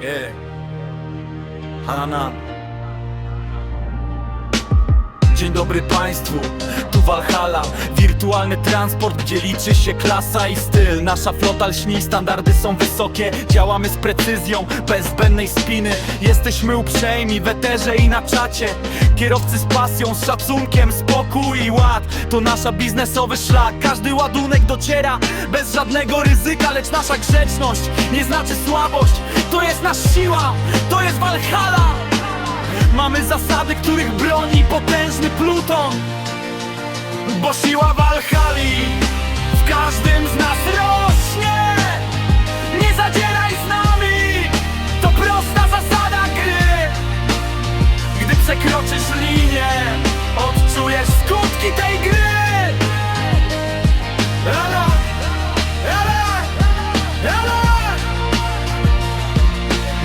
ええ。花。Dzień dobry Państwu, tu Valhalla Wirtualny transport, gdzie liczy się klasa i styl. Nasza flota lśni, standardy są wysokie. Działamy z precyzją, bez zbędnej spiny. Jesteśmy uprzejmi w eterze i na czacie. Kierowcy z pasją, z szacunkiem, spokój i ład. To nasza biznesowy szlak, każdy ładunek dociera Bez żadnego ryzyka, lecz nasza grzeczność Nie znaczy słabość, to jest nasza siła To jest Valhalla Mamy zasady, których broni potężny Pluton. Bo siła Walhali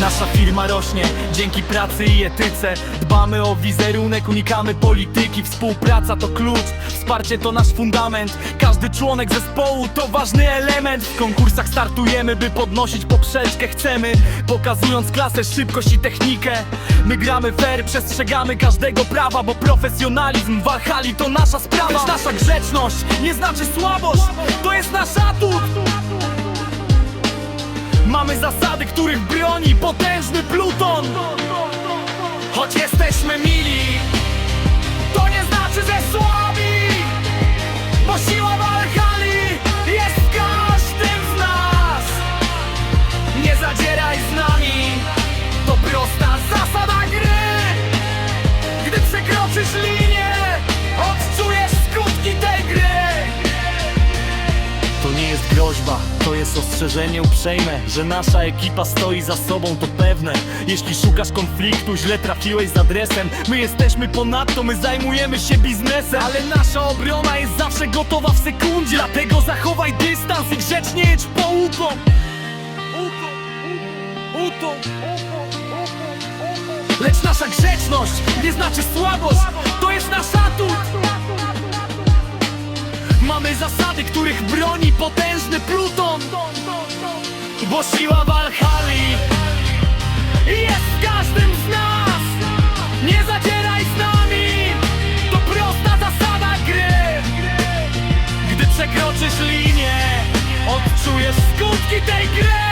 Nasza firma rośnie dzięki pracy i etyce. Dbamy o wizerunek, unikamy polityki. Współpraca to klucz, wsparcie to nasz fundament. Każdy członek zespołu to ważny element. W konkursach startujemy, by podnosić poprzeczkę. Chcemy, pokazując klasę, szybkość i technikę. My gramy fair, przestrzegamy każdego prawa Bo profesjonalizm w to nasza sprawa. Lecz nasza grzeczność nie znaczy słabość To jest nasz atut Mamy zasady, których broni potężny Pluton. Choć jesteśmy mili To nie znaczy, że słabi Bo siła Walhali jest w każdym z nas. Nie zadzieraj z nami To prosta zasada gry. Gdy przekroczysz linię jest groźba, to jest ostrzeżenie uprzejme Że nasza ekipa stoi za sobą, to pewne. Jeśli szukasz konfliktu, źle trafiłeś z adresem. My jesteśmy ponadto, my zajmujemy się biznesem. Ale nasza obrona jest zawsze gotowa w sekundzie Dlatego zachowaj dystans i grzecznie jedź po uko, uko Lecz nasza grzeczność nie znaczy słabość To jest nasz atut Mamy zasady, których broni potężny Pluton Bo siła Walhali jest w każdym z nas. Nie zadzieraj z nami To prosta zasada gry. Gdy przekroczysz linię Odczujesz skutki tej gry